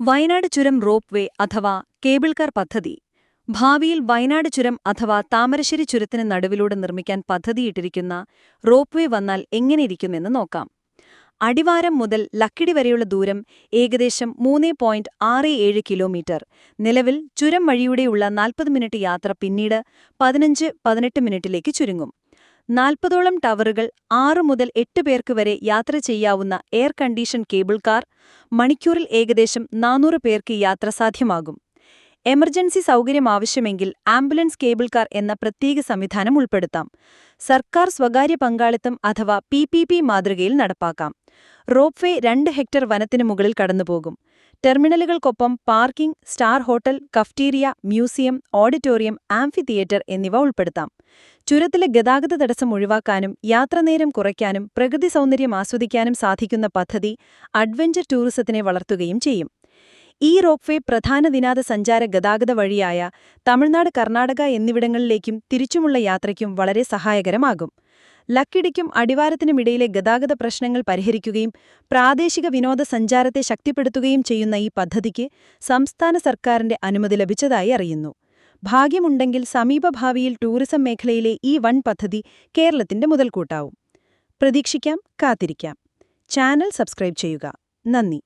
വയനാട് ചുരം rope way അഥവാ cable car പദ്ധതി. ഭാവിയിൽ വയനാട് ചുരം അഥവാ താമരശ്ശേരി ചുരത്തിന് നടുവിലൂടെ നിർമ്മിക്കാൻ പദ്ധതിയിട്ടിരിക്കുന്ന റോപ്പ് വേ വന്നാൽ എങ്ങനെയിരിക്കുമെന്ന് നോക്കാം. അടിവാരം മുതൽ ലക്കിടി വരെയുള്ള ദൂരം ഏകദേശം മൂന്ന് പോയിന്റ് ആറ് ഏഴ് കിലോമീറ്റർ. നിലവിൽ ചുരം വഴിയൂടെയുള്ള നാൽപ്പത് മിനിറ്റ് യാത്ര പിന്നീട് പതിനഞ്ച് പതിനെട്ട് മിനിറ്റിലേക്ക് ചുരുങ്ങും. നാൽപ്പതോളം ടവറുകൾ ആറു മുതൽ എട്ട് പേർക്ക് വരെ യാത്ര ചെയ്യാവുന്ന എയർ കണ്ടീഷൻ കേബിൾ കാർ മണിക്കൂറിൽ ഏകദേശം നാനൂറ് പേർക്ക് യാത്ര സാധ്യമാകും. എമർജൻസി സൗകര്യം ആവശ്യമെങ്കിൽ ആംബുലൻസ് കേബിൾ കാർ എന്ന പ്രത്യേക സംവിധാനം ഉൾപ്പെടുത്താം. സർക്കാർ സ്വകാര്യ പങ്കാളിത്തം അഥവാ പി പി മാതൃകയിൽ നടപ്പാക്കാം. റോപ്വേ രണ്ട് ഹെക്ടർ വനത്തിനു മുകളിൽ കടന്നുപോകും. ടെർമിനലുകൾക്കൊപ്പം parking star hotel cafeteria museum auditorium amphitheatre എന്നിവ ഉൾപ്പെടുത്താം. ചുരത്തിലെ ഗതാഗത തടസ്സം ഒഴിവാക്കാനും യാത്രനേരം കുറയ്ക്കാനും പ്രകൃതി സൗന്ദര്യം ആസ്വദിക്കാനും സാധിക്കുന്ന പദ്ധതി അഡ്വഞ്ചർ ടൂറിസത്തിനെ വളർത്തുകയും ചെയ്യും. ഈ റോപ്പ്വേ പ്രധാന വിനോദസഞ്ചാര ഗതാഗത വഴിയായ തമിഴ്നാട് കർണാടക എന്നിവിടങ്ങളിലേക്കും തിരിച്ചുമുള്ള യാത്രയ്ക്കും വളരെ സഹായകരമാകും. ലക്കിടിക്കും അടിവാരത്തിനുമിടയിലെ ഗതാഗത പ്രശ്നങ്ങൾ പരിഹരിക്കുകയും പ്രാദേശിക വിനോദസഞ്ചാരത്തെ ശക്തിപ്പെടുത്തുകയും ചെയ്യുന്ന ഈ പദ്ധതിക്ക് സംസ്ഥാന സർക്കാരിന്റെ അനുമതി ലഭിച്ചതായി അറിയുന്നു. ഭാഗ്യമുണ്ടെങ്കിൽ സമീപഭാവിയിൽ ടൂറിസം മേഖലയിലെ ഈ വൺ പദ്ധതി കേരളത്തിന്റെ മുതൽക്കൂട്ടാവും. പ്രതീക്ഷിക്കാം കാത്തിരിക്കാം. ചാനൽ സബ്സ്ക്രൈബ് ചെയ്യുക. നന്ദി.